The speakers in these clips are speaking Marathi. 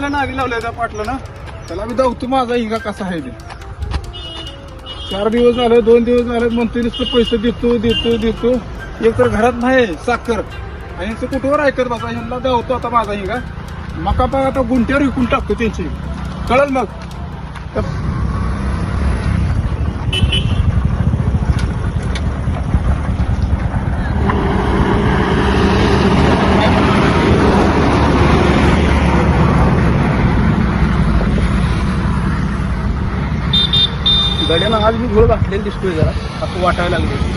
झालं नागी लावल्या त्या पाटलं ना. त्याला मी धावतो माझा हिंगा कसा आहे ते. चार दिवस झाले दोन दिवस झाले म्हणतो नुसतं पैसे देतो देतो देतो. एक तर घरात नाही साखर. आणि ते कुठवर ऐकत बसा यांना दावतो आता माझा हिंगा. मका पाक आता गुंट्यावर विकून टाकतो त्यांची. कळल मग? तर- गड्यानं आज मी घोळ घातलेला दिसतोय जरा. असं वाटायला लागले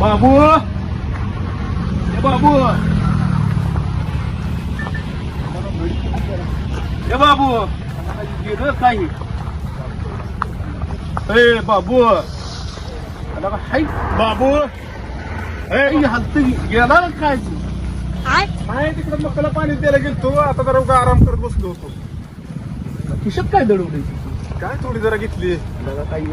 बाबू! ए बाबू! ए बाबू! गेलं काही? ए बाबू? हाय? बाबू! हलत गेला काय? काय तिकडे मक्काला पाणी द्यायला गेलतो. आता जरा आराम करत बसलो होतो. खिशात काय दडवली काय थोडी जरा घेतली? काही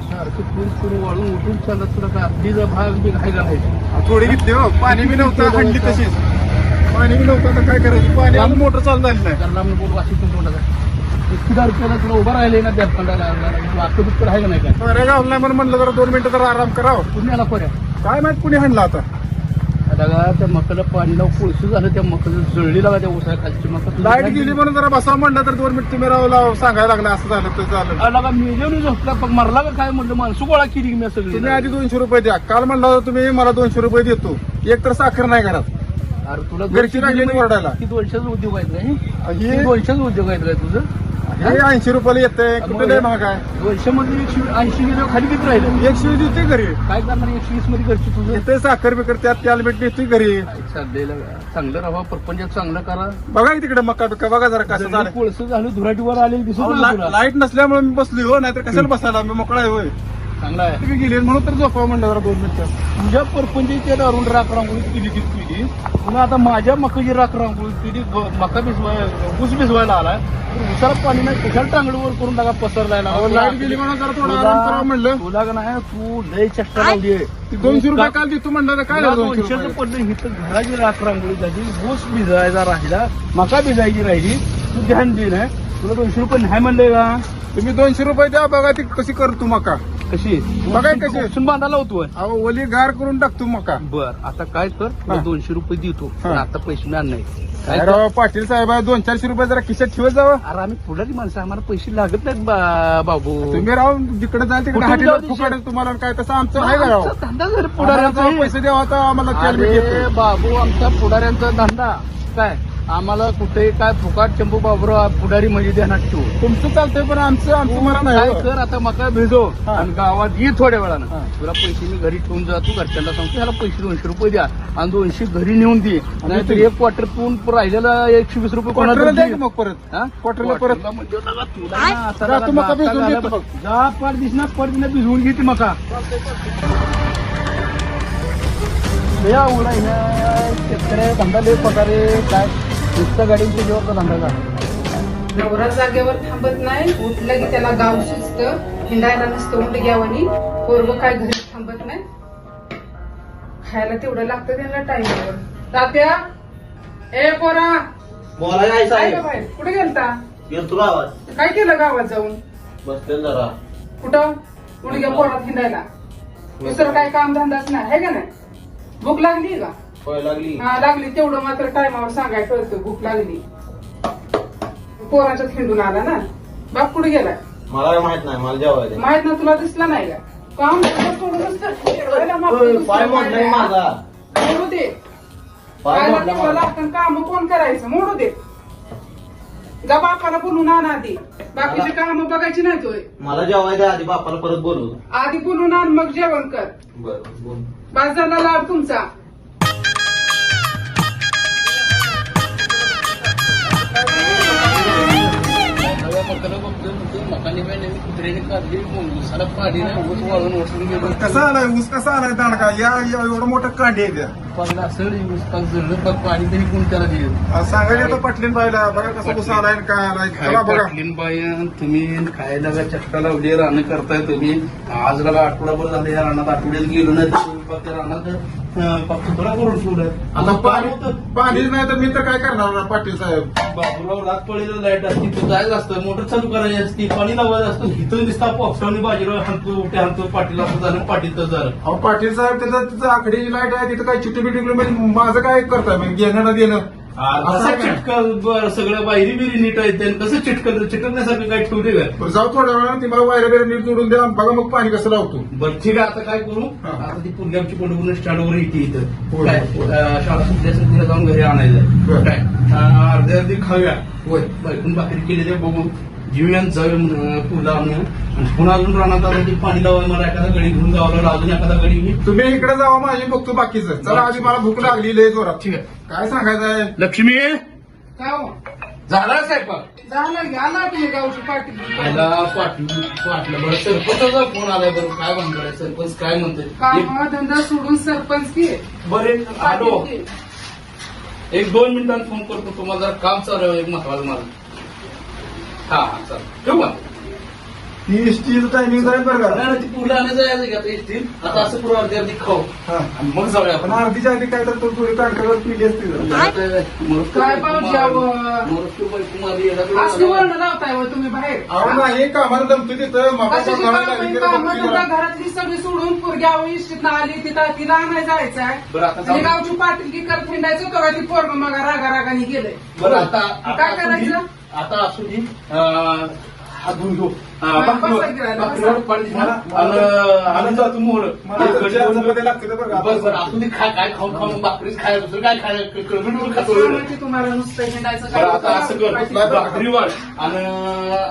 सारखं वाळून उठून चालत तुला काय आपलीचा भाग बी घालायचं थोडी घेतली हो. पाणी बी नव्हतं हंडी तशीच. पाणी बी नव्हतं आता काय करायचं? पाणी आलं मोटर चालू झाली नाही. कारण आम्ही रुपयाला तुला उभा राहिले ना त्या फंडाला वाटतं बिटकं आहे का नाही काय? अरे गावला नाही म्हणलं जरा दोन मिनिटं जरा आराम करावं पुण्याला पर्या काय माहीत कुणी हाणला आता? दादा त्या मकाला पाणीला कोळसं झालं त्या मकाला जळली लागा त्या उसाच्या खालची मका. लाइट गेली म्हणून जरा बसा म्हणलं तर दोन मिनिट तुम्ही राहू लाव सांगायला लागलं असं झालं तर झालं. लागा म्युझियम झोपला पण मरला का काय म्हणलं? माणसं गोळा केली की मी सगळी तुम्ही आधी दोनशे रुपये द्या. काल म्हणला होता तुम्ही मला दोनशे रुपये देतो. एक तर साखर नाही घरात. अरे तुला घरची राहिली नाही ओरडायला की दोनशेच उद्योग आहेत काय हे दोनशेच उद्योग आहेत काय तुझं? ऐंशी रुपयाला येतंय. कुठे लय महाग आहे? दोनशे मध्ये एकशे ऐंशी गेलो खाली किती राहिलं? एकशे वीस देते घरी. काय करणार एकशे वीसमध्ये घरची तुझं? येते साखर बिकर त्यात त्याला भेट देतोय घरी. चांगलं राहा प्रपंचात चांगलं करा. बघा की तिकडे मका बिका बघा जरा कसं झालं. कोळसं झालं धुराटीवर आले नाही तुला. लाइट नसल्यामुळे मी बसली हो नाहीतर कशाला बसायला? मी मोकळा आहे होय. चांगला आहे. तुम्ही गेली म्हणून तर झोपावं म्हणलं जरा दोन मिनिटं. तुझ्या परपंचाच्या दारून राख रांगोळी केली ती केली पुन्हा आता माझ्या मकाची राख रांगोळी केली मका भिजवाय ऊस भिजवायला आलाय. तर उसाला पाणी नाही कशाला टांगडीवर करून टाका पसरलायला? लाइट गेली म्हणून जरा थोडा आराम करावं म्हणलं. तुला का नाही? तू लय चेष्टा लावली दोनशे रुपये काल देतो म्हणलं तर काय झालं दोनशे पडलं इथं घराची राख रांगोळी झाली ऊस भिजायचा राहिला मका भिजायची राहिली तू ध्यान दे ना. तुला दोनशे रुपये नाही म्हणले का? तुम्ही दोनशे रुपये द्या बघा ती कशी करतो मका. कशी बघाय कशी? उपसून बांधायला होतोय अहो ओली गार करून टाकतो मका बर आता काय कर? हा. दोनशे रुपये देतो पण हा. आता पैसे मिळणार नाही. काय कर? पाटील साहेब आहे दोन चारशे रुपये जरा खिशात ठेवत जावं. अरे आम्ही पुढारी माणसं आम्हाला पैसे लागत नाहीत बा- बाबू. तुम्ही राव जिकडे जाल तिकडे कुठून हाटीला फुकाट तुम्हाला काय तसं आमचं आहे का राव? आमचा धंदा जर पुढाऱ्यांचा पैसे द्यावा आम्हाला तेल अरे बाबू आमचा पुढाऱ्यांचा धंदा. काय? आम्हाला कुठे काय फुकाट चंपू बाबरो पुढारी म्हणजे ध्यानात ठेवू तुमचं चालतंय पण आमचं आमचं मला काय नाही हो. कर आता मका भिजो हा. आणि गावात ये थोड्या वेळानं. हा. तुला पैसे मी घरी ठेवून जातो घरच्यांना सांगतो ह्याला पैसे दोनशे रुपये द्या. आणि दोनशे घरी नेऊन दे. नाहीतर तुम्ही- एक क्वार्टर पिऊन राहिलेला एकशे वीस रुपये कोणाला क्वार्टरला द्या दे. की मग परत? हा? क्वार्टरला परत? म्हणजे लगा तुला ना आता जा, लगा तू मका भिजवून. जा पार दिना भिजवून घेते मका. या उडा ह्या शेतकऱ्या धंदा लय पगारे काय? नुसतं गाडींच्या जेव्हा धंदा झाला. नवरा जागेवर थांबत नाही. उठलं की त्याला गाव शिजत हिंडायला नसतं उंड घ्यावणी पोरग काय घरी थांबत नाही. खायला तेवढं लागतं त्यांना टाइमवर तात्या ए पोरा. बोला काय काय साहेब गं बाहेर कुठे गेलता? काय केलं गावात जाऊन? जरा. कुठं? उडग्या पोरात हिंडायला. दुसरं काय काम धंदाच नाही. है का नाही? भूक लागली का? लागली. हा लागली. तेवढं मात्र टायमावर सांगाय कळतं. भूक लागली. पोराच्यात हिंडून आला ना. बाप कुठे गेलाय मला काय माहीत नाही. मला जेवायला माहीत ना तुला दिसला नाही का? काम धंदा सोडूनच तर खेळायला मागतो ओय, दुसरं पाय मोडलाय काय नाही. माझा. मोडू दे. पाय पायाला मोडला तेवढं माझा. लागतं. काम कोण करायचं? मोडू दे. जा बापाला बोलून आण आधी. बाकीचे काम बघायची नाही तोय मला जेवायला आधी. बापाला परत बोलू आधी बोलून आण मग जेवण कर. बर बोल. झाला लाभ तुमचा. कसा आलाय ऊस कसा आलाय दांडका? या एवढं मोठं कांडी आहे त्या बापाला जळलं तर पाणी तरी कोण त्याला सांगायचं आता पाटलीन बायला बघा कसं कसं आलाय आणि काय आलाय. चला बघा. बाई तुम्ही खायला का चक्का लावली रानं करताय तुम्ही. आज लगा आठवडाभर झाले या रानात आठवड्यात गेलो नाही तर त्या रानात करून आता पाणी पाणीच नाही तर मी तर काय करणार ना पाटील साहेब? बाबूराव रात पडलेलं लाइट असते तो जायचं असतं मोटर चालू करायची असते पाणी लावायचं असतं. दिसता बाजीराव हाणतो उठ्या हाणतो पाटील असं झालं पाटील तर झालं. अहो पाटील साहेब तिथं लाइट आहे तिथं काय चिट्टी बिटी म्हणजे माझं काय करताय? मग घेणं ना देणं असं कसं आहे का? चिटक सगळ्या बाहेरी बिरी नीट आहेत त्यानं कसं चिटकल चिटकण्यासारखं काय ठेवले काय बरं, जाऊ थोड्या वेळानं ती मला वायरा बिरा नीट जोडून द्या बघा मग पाणी कसं लावतो. बरं ठीक आहे आता काय करू? हा. आता ती पुण्याची पंढरपूर स्टँडवर येते इथं. होय. काय अं, शाळा असेल तिला जाऊन घरी आणायचं. बरं. काय? अं, अर्धी अर्धी खाऊया. होय. बायकून भाकरी केलेल्या बघून जीवन जाऊया पुला आणूया आणि पुन्हा अजून राहणार आता ते पाणी लावा मला एखादा गडी घेऊन जावं लागलं अजून एखादा गडी घे तुम्ही इकडे जावा माझी बघतो बाकीचं. चला आधी मला भूक लागली लय जोरात. ठीक आहे. काय सांगायचं आहे लक्ष्मी? काय हो? झाला स्वयंपाक? झालं गावची पाठी पहिला पाटील पाटलं बरं सरपंचाचा फोन आलाय बरं. काय म्हणतोय सरपंच काय म्हणतोय? काम धंदा सोडून सरपंच की? बरे हॅलो. पाटील की. एक दोन मिनिटांत फोन करतो तुम्हाला जरा काम चालू आहे एक महत्वाचं मला हा हा ठेवू का? ती टायमिंग जाईल बरं का? नाही नाही, ती पुढे आणायचं जायचं का आता असं पुढे अर्धी अर्धी खाऊ. हा. आणि मग जाऊया पण आपण अर्धीच्या आधी काय तर तो थोडी पिली असती जरा. काय? असली वर्ण लावताय हो तुम्ही बाहेर. अहो नाही कामाला जमतो तिथं. कामं- कामं घरातली सगळी सोडून पोरग्यावर इष्टीत आली तिथं तिला आणाय जायचं आहे. बरं, आता जाऊ. आणि गावची पाटील कर फिंडायचं का ती पोरग मग रागा रागाने गेलंय. बरं आता आता काय. करायचं? आता असू दे अं, हात धुवून घेऊ हा, अं, बसा भाकरीवर- गिरायला, भाकरीवर बसा. पाणी घ्या. मला- आणि आनंद जातो मोहर मला तर चार चपात्या लागतील बरं का. बस बरं असू दे खा काय खाऊन खाऊन भाकरीच खायला दुसरं काय खायला खातो म्हणजे तुम्हाला नुसतं हिंडायचं बरं आता असं कर. भाकरी वाढ आणि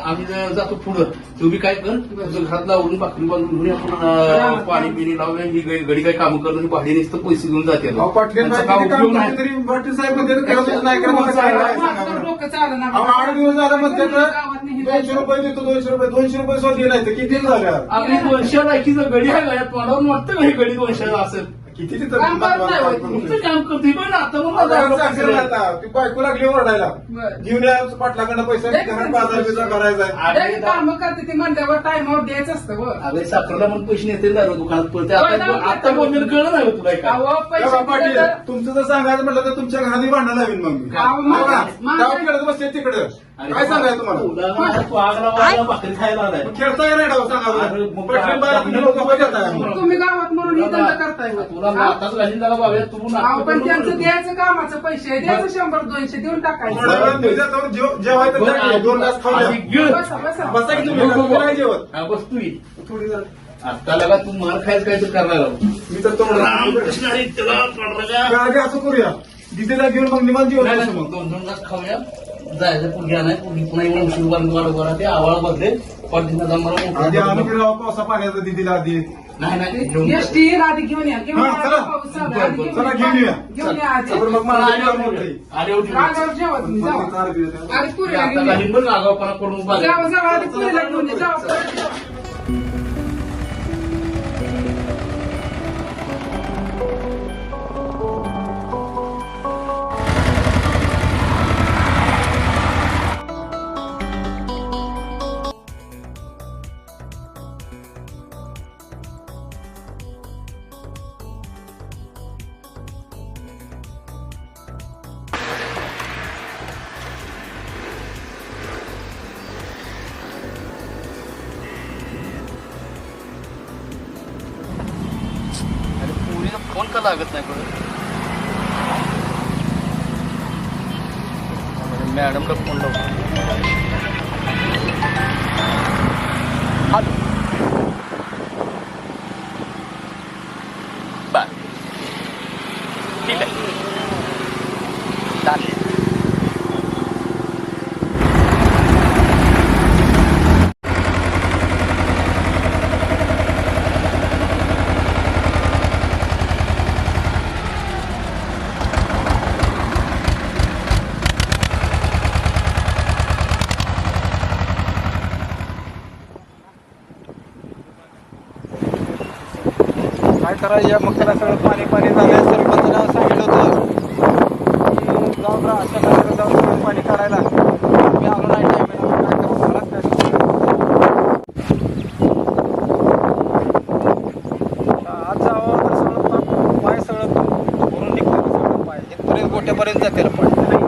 आम्ही जर जातो पुढं तुम्ही काय कर तुझं घरात लावून भाकरी बांधून घेऊन आपण पाणी बिणी लावूया ही गडी काय काम करणं ही भाडी नुसतं पैसे घेऊन जाते. करते पाटील साहेब चालणार अहो आठ दिवस झालं म्हणते तर गावात नाही दोनशे. रुपये देतो दोनशे रुपये दोनशे रुपये नाही तर किती झालं आपली दोनशे लायकीचं गडी आहे तोंडावरून वाटतं का ही गडी दोनशेला असेल. किती तिथं काम करत नाही होय तुम्ही. तुमचं काम करतोय पण आता मग आता मला असं असेल आता ती बायको लागली ओरडायला. बरं. घेऊन या पाटलाकडनं पैसा घरात बाजार बिजार करायचा आहे. कामं करते ती म्हणल्यावर टाइमवर द्यायचं असतं. अगं साखरला पण पैसे नेते दारू दुकानात होय, आता कळलं नाही हो तुला काय. अहो, पैसे तेव्हा दिले पाटील तर- तुमचं जर सांगायचं म्हटलं तर तुमच्या घरात भांडण लावीन मग. मी अहो, मग- बघा, मग- तेव्हा खेळत बसते तिकडं. काय सांगायचं तुम्हाला? तुला तू आगला वागला भाकरी खायला आलाय. मग खेळता येणार डाव सांगा अरे, बरं. मग पाटील बाया तुम्ही लोकं बघताय. तुम्ही गावात म्हणून ही धंदा करताय. तुला नाताच घालीन त्याला बाबा तू अहो, नाटकं पण करू त्यांचं नको. द्यायचं कामाचं पैसे द्यायचं शंभर दोनशे देऊन टाकायचं. जेव- जेवायचं बरं, दोन तास आधी. गिळ. बसा बसा. बसा की तुम्ही तुम्ही नाही जेवत? हा, बस तू ये. थोडी जरा. आता लगा तू मार खायचं काय तर करणार आहो. मी तर तोंड तुला असं करूया? दिदीला घेऊन मग निवांत जेवण नाही, बसू नाही, मग. दोन दोन तास खाऊया. जायचं पुढे नाही पुढे पुन्हा येऊन उशीर वाढ ते आवाळ बदले आधी मोठं- फिरावं पावसा पाण्याचं दिदीला आधी. नाही नाही. एसटी आधी घेऊन या घेऊन हा, या चला. पाऊस चालू आहे. बरं, आधी बरं, चला, घेऊन या. घेऊन या आधी. आपण मग मला. आले. रागावर जेवा तुम्ही जावा. आधी पुरीला आता घेऊन या. पण आगावपणा करून उभा राहा. जावा जावा आधी पुरीला घेऊन या जावा पोरीला का लागत नाही बरं मॅडमला फोन लावतो. हॅलो. काय करायचं या मकरा सगळं पाणी पाणी झालंय सरपंच नाव सांगितलं होतं की जाऊन राहा शेताकडे जाऊन थोडं पाणी काढायला मी आलो नाही टायमाला काय करू मला काय आज जावं तर सगळं पाप- पाय सगळं भरून निघतं सगळं पाय इथपर्यंत गोट्यापर्यंत जाते पाय ए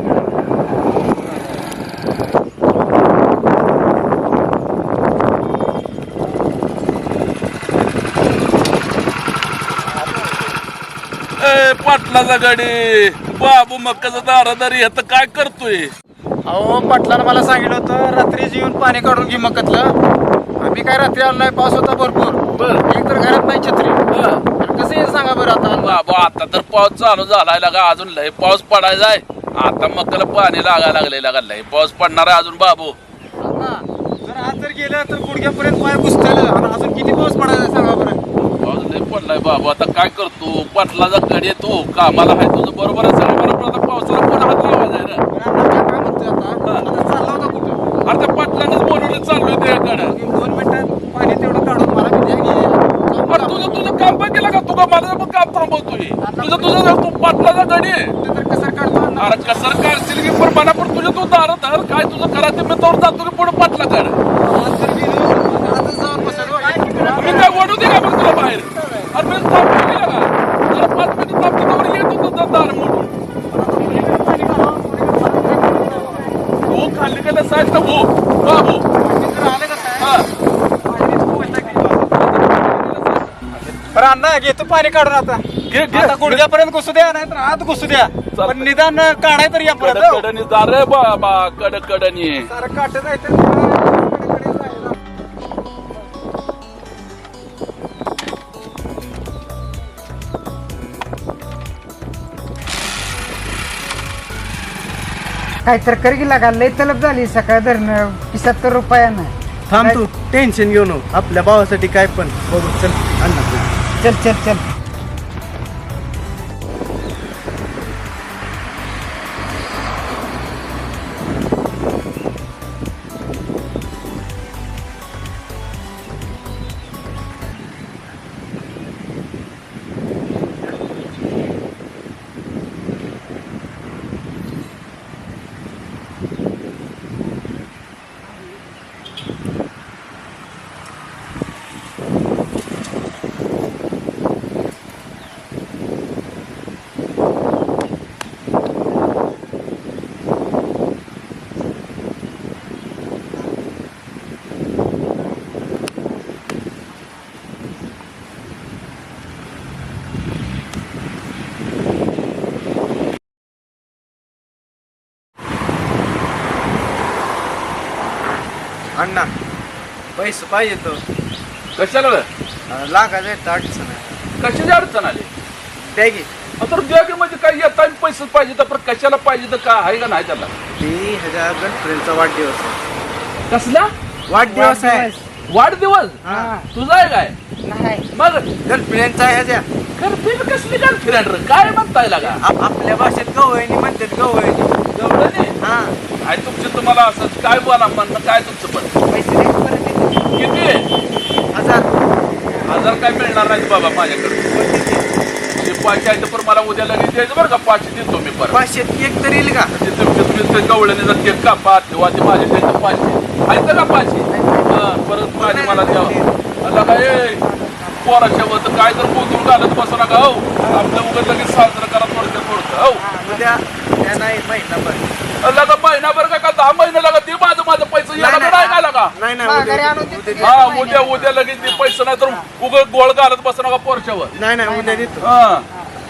पाटलाचा गाडी. बाबू मक्काचा दारादारी आता काय करतोय? अहो पाटलानं मला सांगितलं होतं रात्रीच येऊन पाणी काढून घे मकतलं. आम्ही काय रात्री आलो नाही पाऊस होता भरपूर. बर. एक तर घरात नाही छत्री. कसं येईल सांगा बरं आता? बाबा आता तर पाऊस चालू झालाय लागा अजून लय पाऊस पडायचा आहे. आता मक्काला पाणी लागायला लागले लागा लय पाऊस पडणार आहे अजून बाबू. जर आज जर गेलं तर गुडघ्यापर्यंत पाय घुसतेलं आणि अजून किती पाऊस पडायचा सांगा बरं पाऊस लय पडलाय बाबू आता काय करतो? पाटलाचा गाडी येतो. कामाला आहे तुझं. बरोबर आहे सगळं बरोबर आता पावसाला कोण हात लावायचा आहे ना पण मी अरे त्या पाटलानेच बोलवलं चाललोय त्याकडे दोन मिनिटात पाणी तेवढं काढून मला बी द्या की. जाऊन अरे तुझं तुझं काम पण केलं का? तुझं माझं पण काम थांबवतोय. तुझं तुझं तू पाटलाचा गाडी आहे ते तर कसं काढतो अण्णा? अरे कसं काढशील की पण मला पण तुझ्या तू दार धर. काय तुझं करा ते मी तोवर जातो की पुढे पाटला कर आज जर गेलो तर आजच जाऊन बसेल हो. मी काय वडू दे का मग तुला बाहेर अरे मी थांबतो गेला का जरा पाच मिनिट थांबतो तोवर येतो तुझं दार मोडून हो खाली गेलं साईड हो बाबू हा. बरं अण्णा घेतो पाणी काढून आता. घे घे. आता गुडघ्यापर्यंत घुसू द्या नाही तर आत घुसू द्या. पण निदान काढाय तर या परत कडनी दार रे बाबा कड कडनी सारं काटत आहे तर कडे जायला. काय तर कर की लागा लय तलब झाली सकाळ धरणं पिसत्तर रुपयानं थांब तू टेन्शन घेऊ नको. आपल्या भावासाठी काय पण बघू चल अण्णा चल चल चल अण्णा पैसे पाहिजे तो. कशाला? रे? लागायचं अडचण आहे कशाची अडचण आली? द्या की. तर द्या की म्हणजे काय येता पैसे पाहिजे तर पण कशाला पाहिजे तर काय आहे का नाही त्याला? ती ह्याच्या गर्लफ्रेंडचा वाढदिवस आहे. कसला? वाढदिवस आहे. वाढदिवस. हा. तुझा आहे काय? नाही. मग? गर्लफ्रेंडचा आहे ह्याच्या गर्लफ्रेंड कसली गर्लफ्रेंड रे? काय म्हणताय लागा? आप- आपल्या भाषेत गवळणी म्हणतात गवळणी. हा. काय तुमचं तुम्हाला असं काय बोला म्हणणं काय तुमचं पण? पैसे नाही परत. किती? आहे? हजार. हजार काय मिळणार नाही बाबा माझ्याकडे. ते पाचशे आहे तर पण मला उद्या लगेच द्यायचं बरं का? पाचशे देतो मी परत. पाचशेत केक तर येईल का? ते तुमचे तुम्ही ते गवळणीचा केक कापा किंवा ते माझे द्यायचं पाचशे. आहेत का पाचशे? हा परत माझे मला द्यावं अला काय पोराच्या वर तर काय तर गोंधून घालत बसू नका हो. आपलं उगाच लगेच साजरं करा थोडक्यात. थोडकं हो. उद्या त्या नाही महिनाभर. अला का महिनाभर का का? दहा महिना लागा ते माझं माझं पैसे याला तर नाही का लागा? नाही नाही माघारी उद्या- आणून देतो. उद्या- हा उद्या उद्या लगेच ते पैसे नाही तर उगा गोळ घालत बसू नका पोरच्यावर नाही नाही उद्या देतो. हा.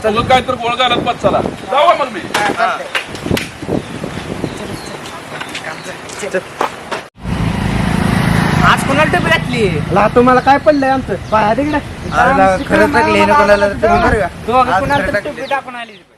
उगा काय तर गोळ घालत बस चला. जावा मग मी. हा. आज कोणाला टपी घातली? ला तुम्हाला काय पडलंय आमचं? पाया तिकडे अरे ला, खरंच ना कोणाला तर तुम्ही बरं. का? कोणाला तर. टोपी टाकून आली.